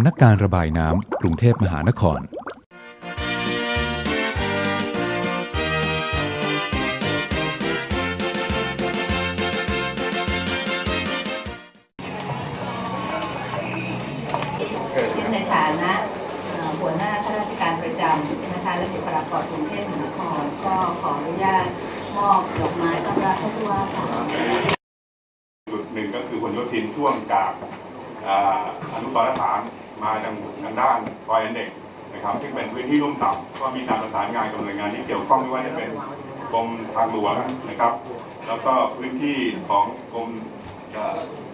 ำนักการระบายน้ำกรุงเทพมหานครในฐานะเอ่อหัวหน้าข้าราชการประจำนะคะและบุคลากรกรุงเทพมหานครก็ขออนุญาตมอบดอกไม้ต้อนรับท่านผู้ว่าค่ะ จุดหนึ่งก็คือพลโยธินช่วงจากอ่าอนุสรณ์สถาน มาทางทางด้านซอยอันเด็กนะครับซึ่งเป็นพื้นที่รุ่มต่ำก็มีการประสานงานกับหน่วยงานที่เกี่ยวข้องไม่ว่าจะเป็นกรมทางหลวงนะครับ แล้วก็พื้นที่ของกรม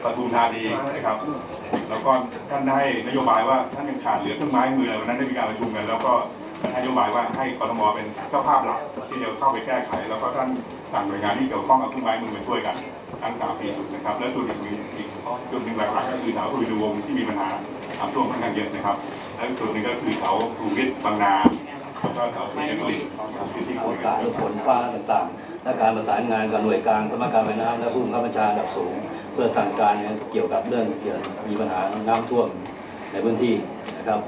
ปทุมธานีนะครับ แล้วก็ท่านได้นโยบายว่าท่านยังขาดเหลือเครื่องไม้มือวันนั้นได้มีการประชุมกัน แล้วก็นโยบายว่าให้กรทมเป็นเจ้าภาพหลักที่จะเข้าไปแก้ไข แล้วก็ท่านสั่งหน่วยงานที่เกี่ยวข้องกับเครื่องไม้มือมาช่วยกันทั้งสามปีจุดนะครับ และจุดอีกหนึ่งอีกจุดหนึ่งหลักๆก็คือแถวอุดูวงที่มีปัญหา น้ำท่วมค่อนข้างเยอะนะครับและอีกจุดหนึ่งก็คือแถวภูวิทย์บางนาแล้วก็แถวสุรินทร์บุรีที่ที่คุยกักานรฝนฟ้าต่างๆ และการประสานงานกับหน่วยกลางสำนักการระบายน้ำและผู้บังคับบัญชาระดับสูง เพื่อสั่งการเกี่ยวกับเรื่องเกี่ยวกับมีปัญหาน้ำท่วมในพื้นที่นะครับ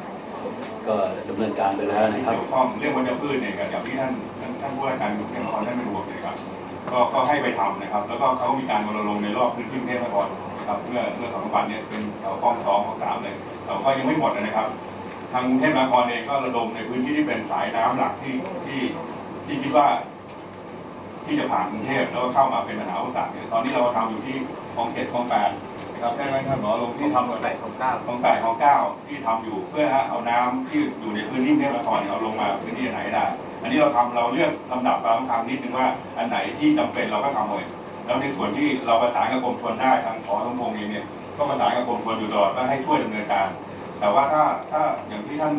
ก็ดำเนินการไปแล้วที่นะครับ เกี่ยวข้องเรื่องวัชพืชเนี่ยกับอย่างที่ท่านท่านท่านผู้ว่าการกรุงเทพมหานครท่านเป็นห่วงเลยครับก็ก็ให้ไปทำนะครับ แล้วก็เขามีการรณรงค์ในรอบพื้นที่กรุงเทพมหานคร นะครับเมื่อเมื่อสองวันเนี่ยเป็นแถวคลองสองของสามเลยแต่ก็ยังไม่หมดนะครับ ทางกรุงเทพมหานครเองก็ระดมในพื้นที่ที่เป็นสายน้ำหลักที่ที่ที่คิดว่า ที่จะผ่านกรุงเทพแล้วก็เข้ามาเป็นปัญหาอุปสรรคเนี่ยตอนนี้เราทำอยู่ที่คลองเจ็ดคลองแปดนะครับได้ไหมท่านหมอลงที่ทำของแปดของเก้าคลองแปดคลองเก้าที่ทำอยู่เพื่อเอาน้ำที่อยู่ในพื้นที่กรุงเทพมหานครเนี่ยเอาลงมาพื้นที่ไหนได้อันนี้เราทำเราเลือกลำดับตามทางนิดนึงว่าอันไหนที่จำเป็นเราก็ทำเลย แล้วในส่วนที่เราประสานกับกรมชลได้ทางขอสมพงเองเนี่ยก็ประสานกับกรมชลอยู่ตลอดว่าให้ช่วยดำเนินการ แต่ว่าถ้าถ้าอย่างที่ท่าน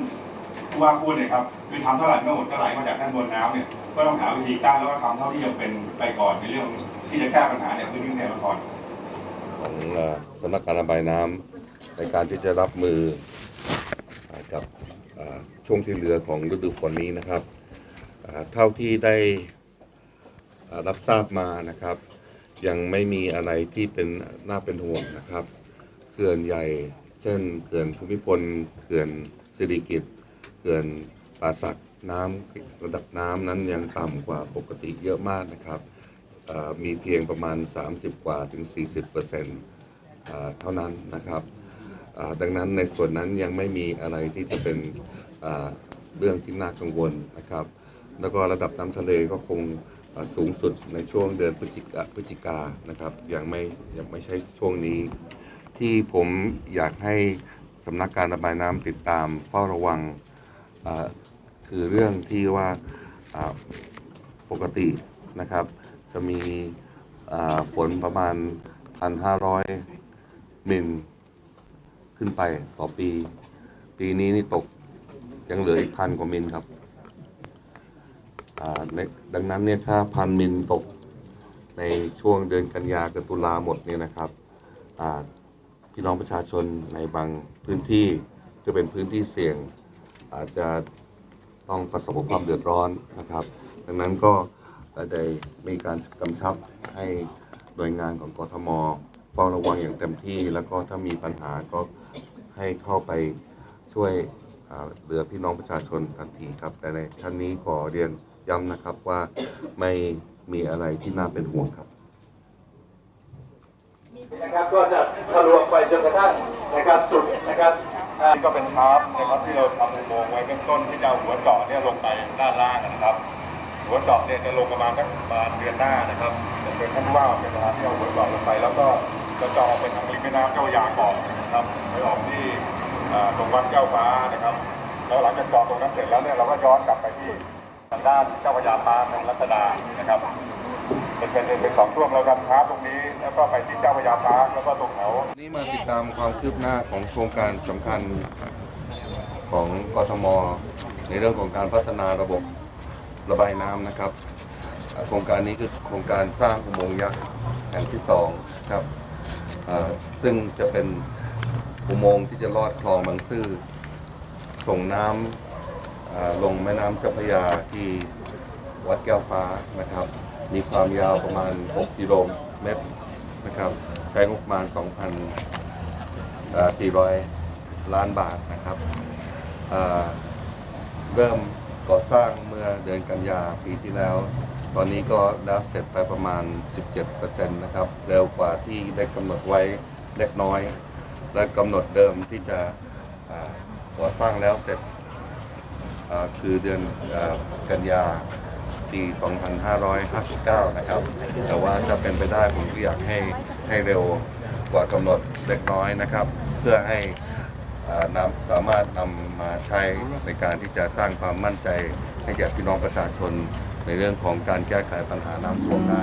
ผู้ว่าพูดเนี่ยครับคือทำเท่าไหร่ไม่หมดก็ไหลมาจากด้านบนน้ำเนี่ยก็ต้องหาวิธีกั้นแล้วก็ทำเท่าที่จำเป็นไปก่อนในเรื่องที่จะแก้ปัญหาในพื้นที่กรุงเทพมหานครของสำนักการระบายน้ำในการที่จะรับมือกับช่วงที่เหลือของฤดูฝนนี้นะครับ เท่าที่ได้รับทราบมานะครับ ยังไม่มีอะไรที่เป็นน่าเป็นห่วงนะครับเขื่อนใหญ่ เช่นเขื่อนภูมิพลเขื่อนสิริกิติ์เขื่อนป่าสักน้ำระดับน้ำนั้นยังต่ำกว่าปกติเยอะมากนะครับมีเพียงประมาณ 30 กว่าถึง 40เปอร์เซ็นต์เท่านั้นนะครับ ดังนั้นในส่วนนั้นยังไม่มีอะไรที่จะเป็นเรื่องที่น่ากังวลนะครับ แล้วก็ระดับน้ำทะเลก็คง สูงสุดในช่วงเดือนพฤศจิกาพฤศจิกานะครับ ยังไม่ยังไม่ใช่ช่วงนี้ ที่ผมอยากให้สำนักการระบายน้ำติดตามเฝ้าระวังคือเรื่องที่ว่าปกตินะครับ จะมีฝนประมาณ 1,500 มิลขึ้นไปต่อปี ปีนี้นี่ตกยังเหลืออีกพันกว่ามิลครับ ดังนั้นเนี่ยถ้าพันมิลตกในช่วงเดือนกันยากับตุลาหมดเนี่ยนะครับพี่น้องประชาชนในบางพื้นที่จะเป็นพื้นที่เสี่ยง อาจจะต้องประสบความเดือดร้อนนะครับ ดังนั้นก็ได้มีการกำชับให้หน่วยงานของกทมเฝ้าระวังอย่างเต็มที่ แล้วก็ถ้ามีปัญหาก็ให้เข้าไปช่วยเหลือพี่น้องประชาชนทันทีครับ แต่ในชั้นนี้ขอเรียน ย้ำนะครับว่าไม่มีอะไรที่น่าเป็นห่วงครับนะครับก็จะทะลวงไปจนกระทั่งนะครับสุดนะครับนี่ก็เป็นทาร์ปนะครับที่เราทำอุโมงค์ไว้เบื้องต้นที่จะเอาหัวเจาะเนี่ยลงไปด้านล่างนะครับ หัวเจาะเนี่ยจะลงประมาณสักประมาณเดือนหน้านะครับจะเป็นท่านว่าเป็นประธาที่เอาหัวเจาะลงไป แล้วก็จะเจาะออกไปทางริมแม่น้ำเจ้าพระยาก่อนนะครับไปออกที่ตรงวัดเจ้าฟ้านะครับ แล้วหลังจากเจาะตรงนั้นเสร็จแล้วเนี่ยเราก็ย้อนกลับไปที่ ด้านเจ้าพระยาพาร์คทางรัชดานะครับเป็นเป็นเป็นสองช่วงเราทำทาร์ปตรงนี้แล้วก็ไปที่เจ้าพระยาพาแล้วก็ตรงแถวนี่มาติดตามความคืบหน้าของโครงการสำคัญของกทม ในเรื่องของการพัฒนาระบบระบายน้ำนะครับ โครงการนี้คือโครงการสร้างอุโมงค์ยักษ์แห่งที่สองครับซึ่งจะเป็นอุโมงค์ที่จะลอดคลองบางซื่อส่งน้ำอ่า ลงแม่น้ำเจ้าพระยาที่วัดแก้วฟ้านะครับ มีความยาวประมาณ 6 กิโลเมตรนะครับ ใช้งบประมาณ 2,400 ล้านบาทนะครับ เริ่มก่อสร้างเมื่อเดือนกันยาปีที่แล้ว ตอนนี้ก็แล้วเสร็จไปประมาณ 17%นะครับ เร็วกว่าที่ได้กำหนดไว้เล็กน้อย และกำหนดเดิมที่จะก่อสร้างแล้วเสร็จ คือเดือนกันยาปี 2559 นะครับ แต่ว่าจะเป็นไปได้ผมก็อยากให้ให้เร็วกว่ากำหนดเล็กน้อยนะครับ เพื่อให้นำสามารถนำมาใช้ในการที่จะสร้างความมั่นใจ ให้แก่พี่น้องประชาชนในเรื่องของการแก้ไขปัญหาน้ำท่วมได้